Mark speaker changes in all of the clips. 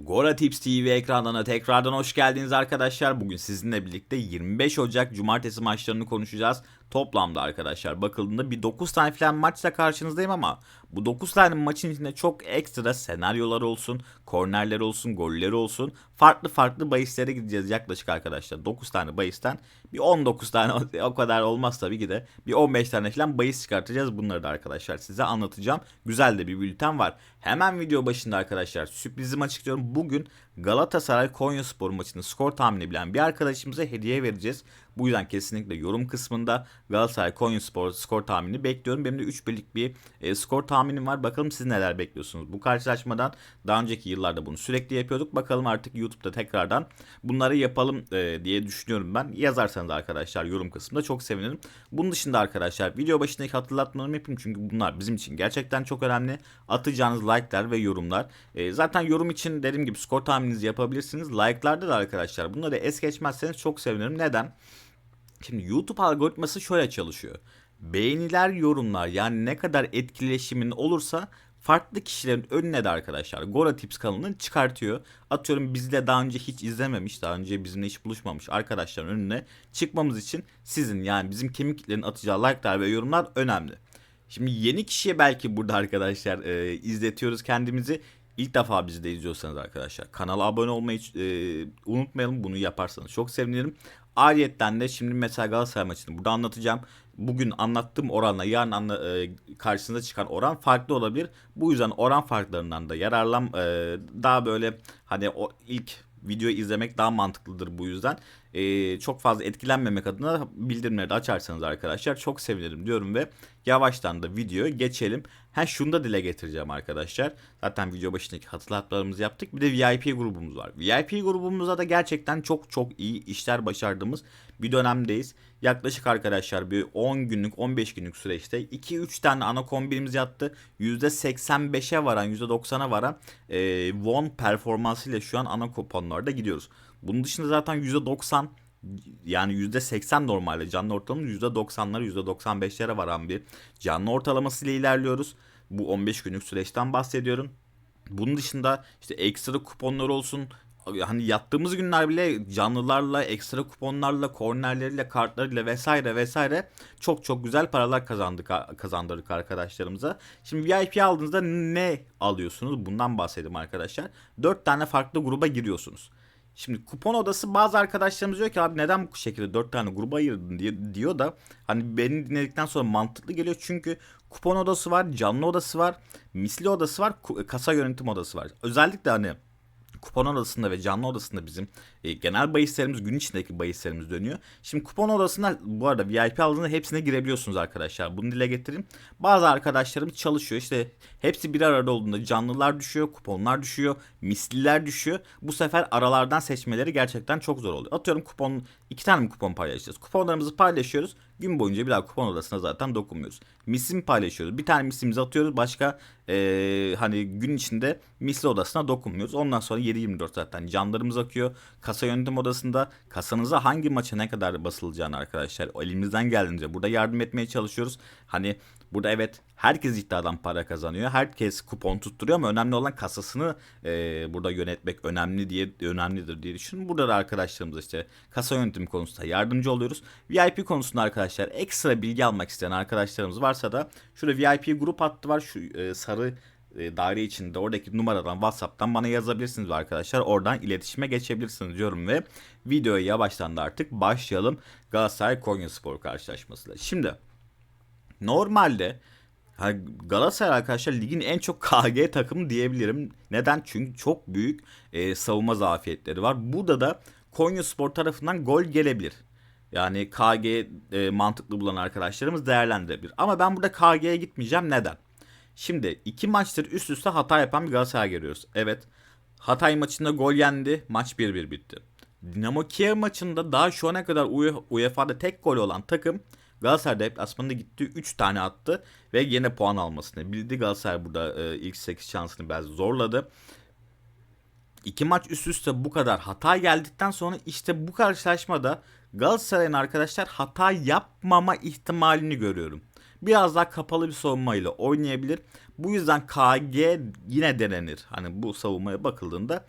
Speaker 1: Gora Tips TV ekranlarına tekrardan hoş geldiniz arkadaşlar. Bugün sizinle birlikte 25 Ocak Cumartesi maçlarını konuşacağız. Toplamda arkadaşlar bakıldığında bir 9 tane falan maçla karşınızdayım ama bu 9 tane maçın içinde çok ekstra senaryolar olsun, kornerler olsun, goller olsun. Farklı farklı bahislere gideceğiz yaklaşık arkadaşlar. 9 tane bahisten bir 19 tane o kadar olmaz tabii ki de. Bir 15 tane falan bahis çıkartacağız. Bunları da arkadaşlar size anlatacağım. Güzel de bir bülten var. Hemen video başında arkadaşlar sürprizimi açıklıyorum. Bugün Galatasaray Konyaspor maçını skor tahmini bilen bir arkadaşımıza hediye vereceğiz. Bu yüzden kesinlikle yorum kısmında Galatasaray Konyaspor skor tahmini bekliyorum. Benim de 3 birlik bir e, skor tahminim var. Bakalım siz neler bekliyorsunuz bu karşılaşmadan. Daha önceki yıllarda bunu sürekli yapıyorduk. Bakalım artık YouTube'da tekrardan bunları yapalım e, diye düşünüyorum ben. Yazarsanız arkadaşlar yorum kısmında çok sevinirim. Bunun dışında arkadaşlar video başındaki hatırlatmalarımı yapayım çünkü bunlar bizim için gerçekten çok önemli. Atacağınız like'lar ve yorumlar. E, zaten yorum için dediğim gibi skor tahmininizi yapabilirsiniz. Like'larda da arkadaşlar bunları es geçmezseniz çok sevinirim. Neden? Şimdi YouTube algoritması şöyle çalışıyor. Beğeniler, yorumlar yani ne kadar etkileşimin olursa farklı kişilerin önüne de arkadaşlar Gora Tips kanalını çıkartıyor. Atıyorum bizle daha önce hiç izlememiş, daha önce bizimle hiç buluşmamış arkadaşların önüne çıkmamız için sizin yani bizim kemiklerin atacağı like'lar ve yorumlar önemli. Şimdi yeni kişiye belki burada arkadaşlar e, izletiyoruz kendimizi. İlk defa bizi de izliyorsanız arkadaşlar kanala abone olmayı e, unutmayalım. Bunu yaparsanız çok sevinirim. Ayrıyetten de şimdi mesela Galatasaray maçını burada anlatacağım. Bugün anlattığım oranla yarın anla, e, karşınıza çıkan oran farklı olabilir. Bu yüzden oran farklarından da yararlan e, daha böyle hani o ilk videoyu izlemek daha mantıklıdır bu yüzden. Ee, çok fazla etkilenmemek adına bildirimleri de açarsanız arkadaşlar çok sevinirim diyorum ve yavaştan da videoya geçelim. Ha şunu da dile getireceğim arkadaşlar. Zaten video başındaki hatırlatmalarımızı yaptık. Bir de VIP grubumuz var. VIP grubumuzda da gerçekten çok çok iyi işler başardığımız bir dönemdeyiz. Yaklaşık arkadaşlar bir 10 günlük 15 günlük süreçte 2-3 tane ana kombinimiz yattı. %85'e varan %90'a varan e, won performansıyla şu an ana kuponlarda gidiyoruz. Bunun dışında zaten %90 yani %80 normalde canlı ortalamamız %90'lara %95'lere varan bir canlı ortalaması ile ilerliyoruz. Bu 15 günlük süreçten bahsediyorum. Bunun dışında işte ekstra kuponlar olsun, hani yattığımız günler bile canlılarla, ekstra kuponlarla, kornerleriyle, kartlarıyla vesaire vesaire çok çok güzel paralar kazandık kazandırdık arkadaşlarımıza. Şimdi VIP aldığınızda ne alıyorsunuz? Bundan bahsedeyim arkadaşlar. 4 tane farklı gruba giriyorsunuz. Şimdi kupon odası bazı arkadaşlarımız diyor ki abi neden bu şekilde 4 tane gruba ayırdın diye diyor da hani beni dinledikten sonra mantıklı geliyor çünkü kupon odası var, canlı odası var, misli odası var, kasa yönetim odası var. Özellikle hani kupon odasında ve canlı odasında bizim e, genel bahislerimiz gün içindeki bahislerimiz dönüyor. Şimdi kupon odasında bu arada VIP aldığında hepsine girebiliyorsunuz arkadaşlar. Bunu dile getireyim. Bazı arkadaşlarım çalışıyor. İşte hepsi bir arada olduğunda canlılar düşüyor, kuponlar düşüyor, misliler düşüyor. Bu sefer aralardan seçmeleri gerçekten çok zor oluyor. Atıyorum kupon iki tane mi kupon paylaşacağız? Kuponlarımızı paylaşıyoruz. Gün boyunca bir daha kupon odasına zaten dokunmuyoruz. Misim paylaşıyoruz. Bir tane mislimizi atıyoruz. Başka ee, hani gün içinde misli odasına dokunmuyoruz. Ondan sonra 7-24 zaten canlarımız akıyor. Kasa yönetim odasında kasanıza hangi maça ne kadar basılacağını arkadaşlar elimizden geldiğince burada yardım etmeye çalışıyoruz. Hani burada evet herkes iddiadan para kazanıyor. Herkes kupon tutturuyor ama önemli olan kasasını e, burada yönetmek önemli diye önemlidir diye düşünüyorum. Burada da arkadaşlarımız işte kasa yönetimi konusunda yardımcı oluyoruz. VIP konusunda arkadaşlar ekstra bilgi almak isteyen arkadaşlarımız varsa da şurada VIP grup hattı var. Şu e, e, daire içinde oradaki numaradan WhatsApp'tan bana yazabilirsiniz arkadaşlar. Oradan iletişime geçebilirsiniz diyorum ve videoya yavaştan da artık başlayalım Galatasaray Konyaspor karşılaşmasıyla. Şimdi normalde Galatasaray arkadaşlar ligin en çok KG takımı diyebilirim. Neden? Çünkü çok büyük e, savunma zafiyetleri var. Burada da Konya Spor tarafından gol gelebilir. Yani KG e, mantıklı bulan arkadaşlarımız değerlendirebilir. Ama ben burada KG'ye gitmeyeceğim. Neden? Şimdi iki maçtır üst üste hata yapan bir Galatasaray görüyoruz. Evet. Hatay maçında gol yendi. Maç 1-1 bitti. Dinamo Kiev maçında daha şu ana kadar UEFA'da tek gol olan takım Galatasaray deplasmanında gitti 3 tane attı ve yine puan almasını bildi. Galatasaray burada e, ilk 8 şansını biraz zorladı. İki maç üst üste bu kadar hata geldikten sonra işte bu karşılaşmada Galatasaray'ın arkadaşlar hata yapmama ihtimalini görüyorum. Biraz daha kapalı bir savunmayla oynayabilir. Bu yüzden KG yine denenir. Hani bu savunmaya bakıldığında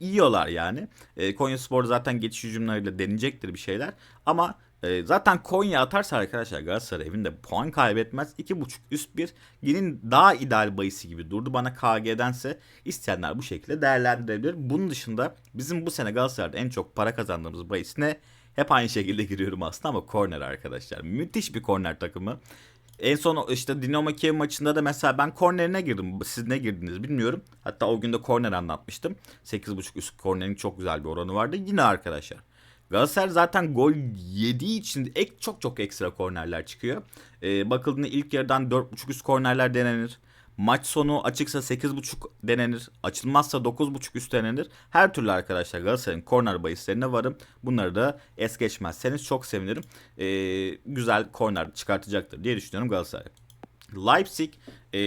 Speaker 1: yiyorlar yani. E, Konya Spor zaten geçiş hücumlarıyla deneyecektir bir şeyler. Ama e, zaten Konya atarsa arkadaşlar Galatasaray evinde puan kaybetmez. 2.5 üst bir yine daha ideal bayisi gibi durdu. Bana KG'dense isteyenler bu şekilde değerlendirebilir. Bunun dışında bizim bu sene Galatasaray'da en çok para kazandığımız bahis ne? Hep aynı şekilde giriyorum aslında ama korner arkadaşlar. Müthiş bir korner takımı. En son işte Dinamo Kiev maçında da mesela ben kornerine girdim. Siz ne girdiniz bilmiyorum. Hatta o gün de korner anlatmıştım. 8.5 üst kornerin çok güzel bir oranı vardı. Yine arkadaşlar. Galatasaray zaten gol yediği için ek çok çok ekstra kornerler çıkıyor. Ee, bakıldığında ilk yarıdan 4.5 üst kornerler denenir. Maç sonu açıksa 8.5 denenir. Açılmazsa 9.5 üst denenir. Her türlü arkadaşlar Galatasaray'ın korner bahislerine varım. Bunları da es geçmezseniz çok sevinirim. Ee, güzel korner çıkartacaktır diye düşünüyorum Galatasaray. Leipzig e,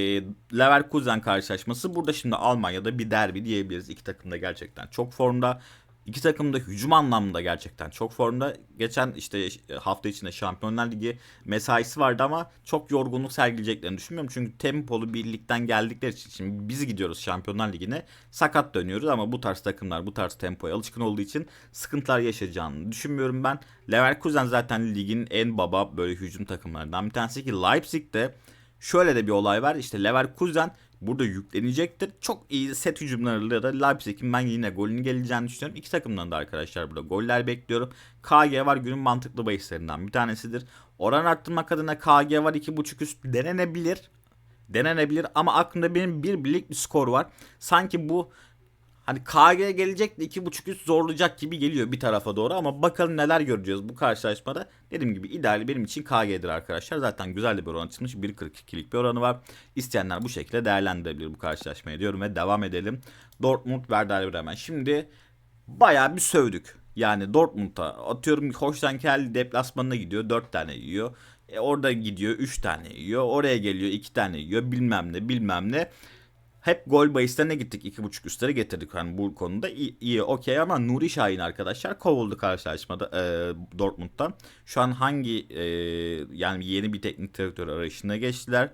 Speaker 1: Leverkusen karşılaşması burada şimdi Almanya'da bir derbi diyebiliriz. İki takım da gerçekten çok formda. İki takım da hücum anlamında gerçekten çok formda. Geçen işte hafta içinde Şampiyonlar Ligi mesaisi vardı ama çok yorgunluk sergileyeceklerini düşünmüyorum. Çünkü tempolu birlikten geldikleri için şimdi biz gidiyoruz Şampiyonlar Ligi'ne sakat dönüyoruz ama bu tarz takımlar bu tarz tempoya alışkın olduğu için sıkıntılar yaşayacağını düşünmüyorum ben. Leverkusen zaten ligin en baba böyle hücum takımlarından bir tanesi ki Leipzig'de şöyle de bir olay var. İşte Leverkusen burada yüklenecektir. Çok iyi set hücumlarıyla da Leipzig'in ben yine golünü geleceğini düşünüyorum. İki takımdan da arkadaşlar burada goller bekliyorum. KG var günün mantıklı bahislerinden bir tanesidir. Oran arttırmak adına KG var 2.5 üst denenebilir. Denenebilir ama aklımda benim bir birlik bir skor var. Sanki bu Hani KG gelecek de 2.5 üst zorlayacak gibi geliyor bir tarafa doğru ama bakalım neler göreceğiz bu karşılaşmada. Dediğim gibi ideali benim için KG'dir arkadaşlar. Zaten güzel de bir oran çıkmış. 1.42'lik bir oranı var. İsteyenler bu şekilde değerlendirebilir bu karşılaşmayı diyorum ve devam edelim. Dortmund Werder Bremen. Şimdi bayağı bir sövdük. Yani Dortmund'a atıyorum Holstein deplasmanına gidiyor 4 tane yiyor. E orada gidiyor 3 tane yiyor. Oraya geliyor 2 tane yiyor bilmem ne bilmem ne hep gol bahislerine gittik. iki buçuk üstleri getirdik hani bu konuda. iyi, iyi okey ama Nuri Şahin arkadaşlar kovuldu karşılaşmada e, Dortmund'dan. Şu an hangi e, yani yeni bir teknik direktör arayışına geçtiler.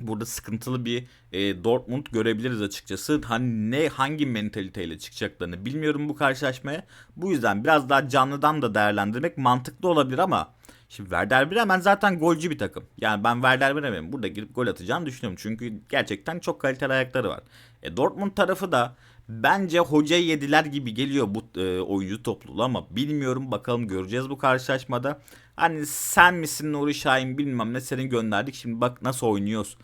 Speaker 1: Burada sıkıntılı bir e, Dortmund görebiliriz açıkçası. Hani ne hangi mentaliteyle çıkacaklarını bilmiyorum bu karşılaşmaya. Bu yüzden biraz daha canlıdan da değerlendirmek mantıklı olabilir ama Şimdi Werder Bremen zaten golcü bir takım. Yani ben Werder Bremen'in burada girip gol atacağını düşünüyorum. Çünkü gerçekten çok kaliteli ayakları var. E, Dortmund tarafı da bence hocayı yediler gibi geliyor bu e, oyuncu topluluğu ama bilmiyorum bakalım göreceğiz bu karşılaşmada. Hani sen misin Nuri Şahin bilmem ne seni gönderdik şimdi bak nasıl oynuyoruz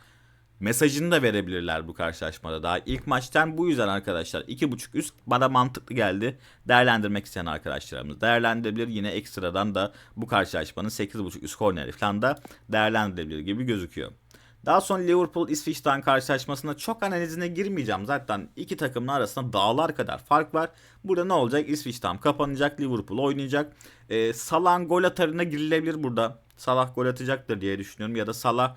Speaker 1: mesajını da verebilirler bu karşılaşmada. Daha ilk maçtan bu yüzden arkadaşlar 2.5 üst bana mantıklı geldi. Değerlendirmek isteyen arkadaşlarımız değerlendirebilir. Yine ekstradan da bu karşılaşmanın 8.5 üst korneri falan da değerlendirilebilir gibi gözüküyor. Daha sonra Liverpool İsviçre'den karşılaşmasında çok analizine girmeyeceğim. Zaten iki takımın arasında dağlar kadar fark var. Burada ne olacak? İsviçre'den kapanacak. Liverpool oynayacak. Ee, Salah'ın gol atarına girilebilir burada. Salah gol atacaktır diye düşünüyorum. Ya da Salah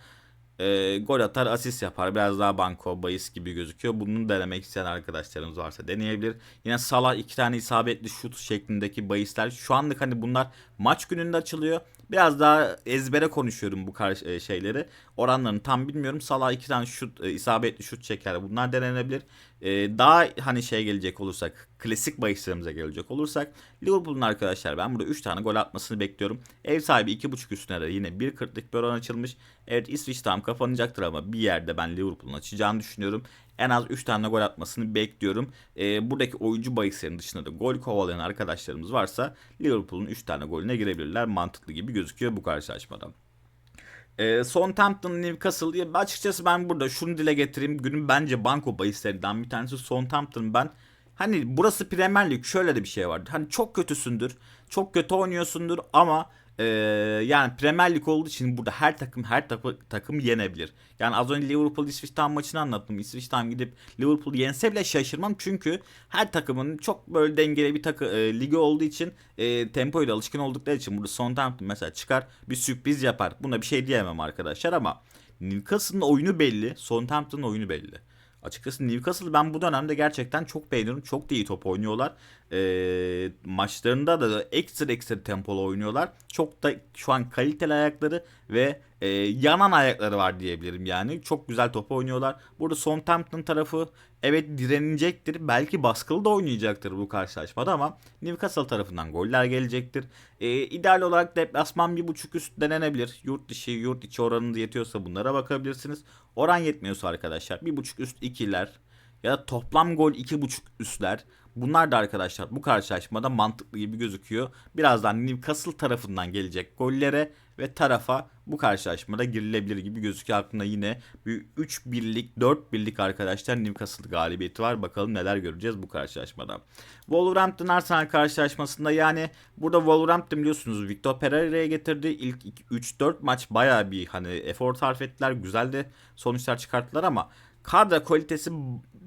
Speaker 1: e, gol atar, asist yapar. Biraz daha banko, bayis gibi gözüküyor. Bunu denemek isteyen arkadaşlarımız varsa deneyebilir. Yine Salah iki tane isabetli şut şeklindeki bayisler. Şu anlık hani bunlar maç gününde açılıyor. Biraz daha ezbere konuşuyorum bu karşı e, şeyleri. Oranlarını tam bilmiyorum. Salah iki tane şut e, isabetli şut çeker. Bunlar denenebilir. E, daha hani şey gelecek olursak klasik bahislerimize gelecek olursak Liverpool'un arkadaşlar ben burada 3 tane gol atmasını bekliyorum. Ev sahibi 2.5 üstüne de yine 1.40'lık bir oran açılmış. Evet İsviçre tam kapanacaktır ama bir yerde ben Liverpool'un açacağını düşünüyorum. En az 3 tane gol atmasını bekliyorum. E, buradaki oyuncu bahislerinin dışında da gol kovalayan arkadaşlarımız varsa Liverpool'un 3 tane golüne girebilirler. Mantıklı gibi gözüküyor bu karşılaşmada. E, Southampton Newcastle diye açıkçası ben burada şunu dile getireyim. Günün bence banko bahislerinden bir tanesi Southampton ben Hani burası Premier Lig şöyle de bir şey vardır. Hani çok kötüsündür. Çok kötü oynuyorsundur ama ee, yani Premier Lig olduğu için burada her takım her takım, takım yenebilir. Yani az önce Liverpool İsviçre maçını anlattım. İsviçre gidip Liverpool yense bile şaşırmam. Çünkü her takımın çok böyle dengeli bir takı e, ligi olduğu için e, tempoyla alışkın oldukları için burada Southampton mesela çıkar bir sürpriz yapar. Buna bir şey diyemem arkadaşlar ama Newcastle'ın oyunu belli. Southampton'ın oyunu belli. Açıkçası Newcastle ben bu dönemde gerçekten çok beğeniyorum. Çok da iyi top oynuyorlar. E, maçlarında da ekstra ekstra tempolu oynuyorlar. Çok da şu an kaliteli ayakları ve e, yanan ayakları var diyebilirim yani. Çok güzel top oynuyorlar. Burada Southampton tarafı evet direnecektir. Belki baskılı da oynayacaktır bu karşılaşmada ama Newcastle tarafından goller gelecektir. E, ideal olarak deplasman bir buçuk üst denenebilir. Yurt dışı, yurt içi oranınız yetiyorsa bunlara bakabilirsiniz. Oran yetmiyorsa arkadaşlar bir buçuk üst ikiler ya da toplam gol iki buçuk üstler. Bunlar da arkadaşlar bu karşılaşmada mantıklı gibi gözüküyor. Birazdan Newcastle tarafından gelecek gollere ve tarafa bu karşılaşmada girilebilir gibi gözüküyor. Aklımda yine bir 3 birlik 4 birlik arkadaşlar Newcastle galibiyeti var. Bakalım neler göreceğiz bu karşılaşmada. Wolverhampton Arsenal karşılaşmasında yani burada Wolverhampton biliyorsunuz Victor Pereira'ya getirdi. İlk 3-4 maç baya bir hani efor sarf ettiler. Güzel de sonuçlar çıkarttılar ama kadro kalitesi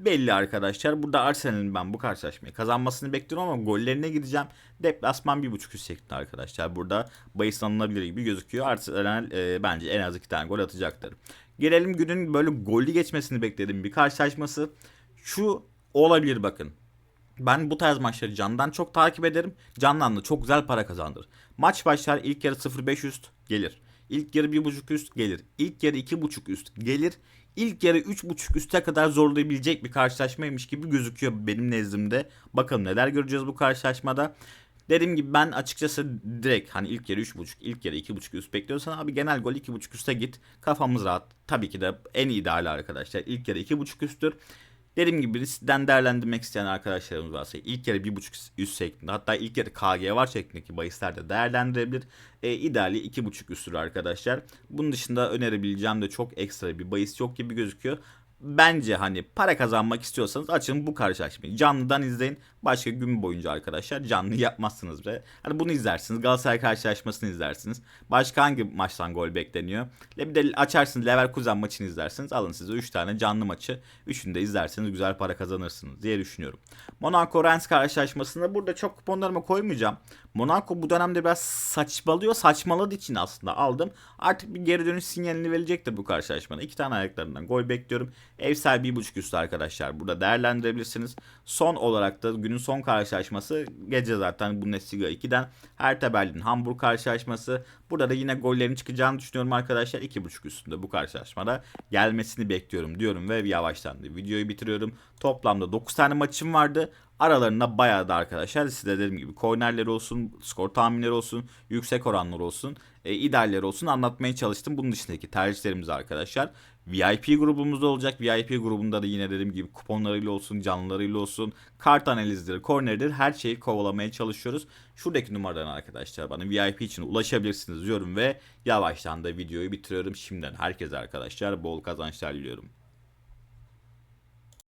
Speaker 1: belli arkadaşlar. Burada Arsenal'in ben bu karşılaşmayı kazanmasını bekliyorum ama gollerine gideceğim. Deplasman 1.5 üst şeklinde arkadaşlar. Burada bahis alınabilir gibi gözüküyor. Arsenal e, bence en az 2 tane gol atacaktır. Gelelim günün böyle gollü geçmesini beklediğim bir karşılaşması. Şu olabilir bakın. Ben bu tarz maçları candan çok takip ederim. Candan da çok güzel para kazandır. Maç başlar ilk yarı 0.5 üst gelir. İlk yarı 1.5 üst gelir. İlk yarı 2.5 üst gelir ilk yarı 3.5 üste kadar zorlayabilecek bir karşılaşmaymış gibi gözüküyor benim nezdimde. Bakalım neler göreceğiz bu karşılaşmada. Dediğim gibi ben açıkçası direkt hani ilk yarı 3.5, ilk yarı 2.5 üst bekliyorsan abi genel gol 2.5 üste git. Kafamız rahat. Tabii ki de en ideali arkadaşlar. İlk yarı 2.5 üsttür. Dediğim gibi riskten değerlendirmek isteyen arkadaşlarımız varsa ilk yarı 1.5 üst şeklinde hatta ilk yarı KG var şeklindeki bahisler de değerlendirebilir. E, ideali 2.5 üstür arkadaşlar. Bunun dışında önerebileceğim de çok ekstra bir bahis yok gibi gözüküyor bence hani para kazanmak istiyorsanız açın bu karşılaşmayı. Canlıdan izleyin. Başka gün boyunca arkadaşlar canlı yapmazsınız bile. Hani bunu izlersiniz. Galatasaray karşılaşmasını izlersiniz. Başka hangi maçtan gol bekleniyor? Bir de açarsınız Leverkusen maçını izlersiniz. Alın size 3 tane canlı maçı. Üçünü de izlerseniz güzel para kazanırsınız diye düşünüyorum. Monaco Rennes karşılaşmasında burada çok kuponlarıma koymayacağım. Monaco bu dönemde biraz saçmalıyor. Saçmaladığı için aslında aldım. Artık bir geri dönüş sinyalini verecektir bu karşılaşmada. İki tane ayaklarından gol bekliyorum. Evsel 1.5 üstü arkadaşlar. Burada değerlendirebilirsiniz. Son olarak da günün son karşılaşması gece zaten Bundesliga 2'den Hertha Berlin Hamburg karşılaşması. Burada da yine gollerin çıkacağını düşünüyorum arkadaşlar. 2.5 üstünde bu karşılaşmada gelmesini bekliyorum diyorum ve yavaştan videoyu bitiriyorum. Toplamda 9 tane maçım vardı. Aralarında bayağı da arkadaşlar size dediğim gibi kornerleri olsun, skor tahminleri olsun, yüksek oranlar olsun, e, idealleri olsun anlatmaya çalıştım. Bunun dışındaki tercihlerimiz arkadaşlar. VIP grubumuzda olacak. VIP grubunda da yine dediğim gibi kuponlarıyla olsun, canlılarıyla olsun, kart analizleri, korneridir her şeyi kovalamaya çalışıyoruz. Şuradaki numaradan arkadaşlar bana VIP için ulaşabilirsiniz diyorum ve yavaştan da videoyu bitiriyorum. Şimdiden herkese arkadaşlar bol kazançlar diliyorum.